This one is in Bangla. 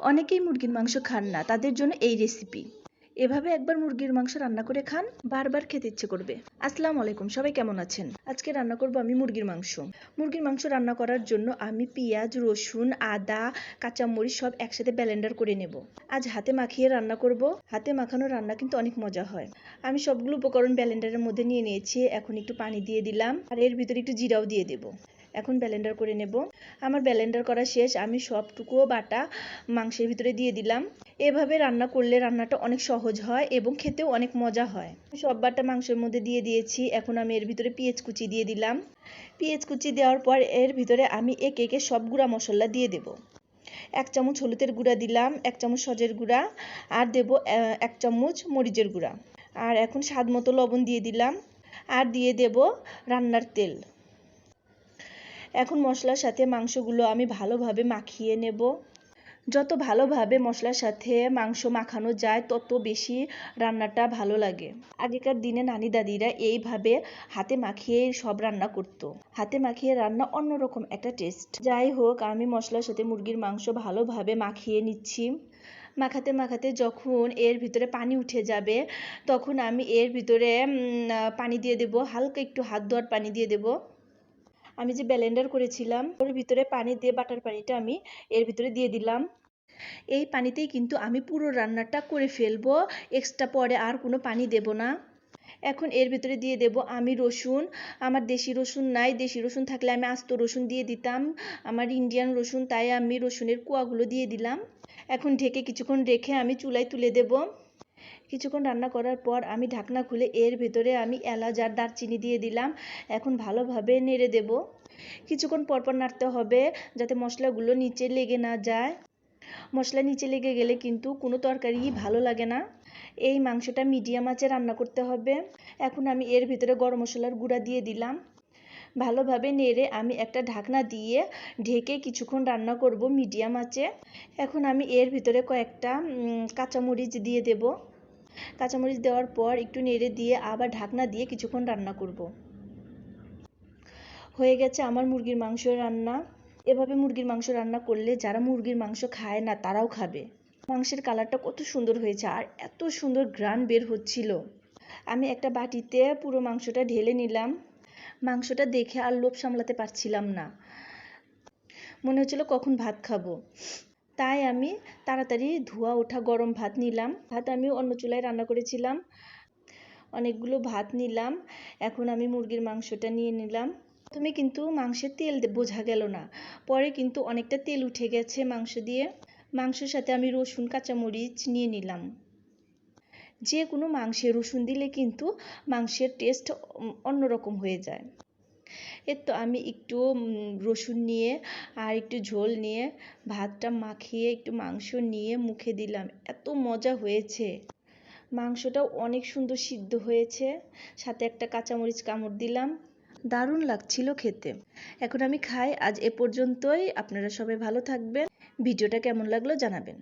অনেকেই মুরগির মাংস খান না, তাদের জন্য এই রেসিপি এভাবে একবার মুরগির মাংস রান্না করে খান, বারবার খেতে ইচ্ছে করবে। আসসালামু আলাইকুম, সবাই কেমন আছেন? আজকে রান্না করব আমি মুরগির মাংস। মুরগির মাংস রান্না করার জন্য আমি পেঁয়াজ, রসুন, আদা, কাঁচামরিচ সব একসাথে ব্লেন্ডার করে নেব। আজ হাতে মাখিয়ে রান্না করব। হাতে মাখানো রান্না কিন্তু অনেক মজা হয়। আমি সবগুলো উপকরণ ব্লেন্ডারের মধ্যে নিয়ে নিয়েছি, এখন একটু পানি দিয়ে দিলাম। আর এর ভিতরে একটু জিরাও দিয়ে দেব। এখন ব্লেন্ডার করে নেব। আমার ব্লেন্ডার করা শেষ। আমি সবটুকুও বাটা মাংসের ভিতরে দিয়ে দিলাম। এভাবে রান্না করলে রান্নাটা অনেক সহজ হয় এবং খেতেও অনেক মজা হয়। সব বাটা মাংসের মধ্যে দিয়ে দিয়েছি। এখন আমি এর ভিতরে পেঁয়াজ কুচি দিয়ে দিলাম। পেঁয়াজ কুচি দেওয়ার পর এর ভিতরে আমি একে একে সব গুঁড়া মশলা দিয়ে দেব। এক চামচ হলুদের গুঁড়া দিলাম, এক চামচ সজের গুঁড়া, আর দেব এক চামচ মরিচের গুঁড়া। আর এখন স্বাদ মতো লবণ দিয়ে দিলাম। আর দিয়ে দেব রান্নার তেল। এখন মশলার সাথে মাংসগুলো আমি ভালোভাবে মাখিয়ে নেব। যত ভালোভাবে মশলার সাথে মাংস মাখানো যায়, তত বেশি রান্নাটা ভালো লাগে। আগেকার দিনে নানি দাদিরা এইভাবে হাতে মাখিয়ে সব রান্না করতো। হাতে মাখিয়ে রান্না অন্যরকম একটা টেস্ট। যাই হোক, আমি মশলার সাথে মুরগির মাংস ভালোভাবে মাখিয়ে নিচ্ছি। মাখাতে মাখাতে যখন এর ভিতরে পানি উঠে যাবে, তখন আমি এর ভিতরে পানি দিয়ে দেব। হালকা একটু হাত ধোয়ার পানি দিয়ে দেব। আমি যে ব্যালেন্ডার করেছিলাম, ওর ভিতরে পানি দিয়ে বাটার পানিটা আমি এর ভিতরে দিয়ে দিলাম। এই পানিতেই কিন্তু আমি পুরো রান্নাটা করে ফেলব এক্সট্রা পরে আর কোনো পানি দেব না। এখন এর ভিতরে দিয়ে দেব আমি রসুন। আমার দেশি রসুন নাই, দেশি রসুন থাকলে আমি আস্ত রসুন দিয়ে দিতাম। আমার ইন্ডিয়ান রসুন, তাই আমি রসুনের কুয়াগুলো দিয়ে দিলাম। এখন ঢেকে কিছুক্ষণ রেখে আমি চুলায় তুলে দেব। কিছুক্ষণ রান্না করার পর আমি ঢাকনা খুলে এর ভেতরে আমি এলাচ আর দারচিনি দিয়ে দিলাম। এখন ভালোভাবে নেড়ে দেব। কিছুক্ষণ পরপর নাড়তে হবে যাতে মশলাগুলো নিচে লেগে না যায়। মশলা নিচে লেগে গেলে কিন্তু কোনো তরকারি ভালো লাগে না। এই মাংসটা মিডিয়াম আঁচে রান্না করতে হবে। এখন আমি এর ভিতরে গরম মশলার গুঁড়া দিয়ে দিলাম। ভালোভাবে নেড়ে আমি একটা ঢাকনা দিয়ে ঢেকে কিছুক্ষণ রান্না করব মিডিয়াম আঁচে। এখন আমি এর ভিতরে কয়েকটা কাঁচামরিচ দিয়ে দেব। কাঁচামরিচ দেওয়ার পর একটু নেড়ে দিয়ে আবার ঢাকনা দিয়ে কিছুক্ষণ রান্না করব। হয়ে গেছে আমার মুরগির মাংস রান্না। এভাবে মুরগির মাংস রান্না করলে যারা মুরগির মাংস খায় না, তারাও খাবে। মাংসের কালারটা কত সুন্দর হয়েছে আর এত সুন্দর গ্রান বের হচ্ছিল। আমি একটা বাটিতে পুরো মাংসটা ঢেলে নিলাম। মাংসটা দেখে আর লোভ সামলাতে পারছিলাম না। মনে হচ্ছিল কখন ভাত খাব। তাই আমি তাড়াতাড়ি ধোয়া ওঠা গরম ভাত নিলাম। ভাত আমি অন্য চুলায় রান্না করেছিলাম। অনেকগুলো ভাত নিলাম। এখন আমি মুরগির মাংসটা নিয়ে নিলাম। প্রথমে কিন্তু মাংসের তেল বোঝা গেল না। পরে কিন্তু অনেকটা তেল উঠে গেছে মাংস দিয়ে। মাংসের সাথে আমি রসুন, কাঁচামরিচ নিয়ে নিলাম। যে কোনো মাংসে রসুন দিলে কিন্তু মাংসের টেস্ট অন্যরকম হয়ে যায়। এর তো আমি একটু রসুন নিয়ে আর একটু ঝোল নিয়ে ভাতটা মাখিয়ে একটু মাংস নিয়ে মুখে দিলাম। এত মজা হয়েছে। মাংসটাও অনেক সুন্দর সিদ্ধ হয়েছে। সাথে একটা কাঁচামরিচ কামড় দিলাম। দারুণ লাগছিল খেতে। এখন আমি খাই। আজ এ পর্যন্তই। আপনারা সবাই ভালো থাকবেন। ভিডিওটা কেমন লাগল জানাবেন।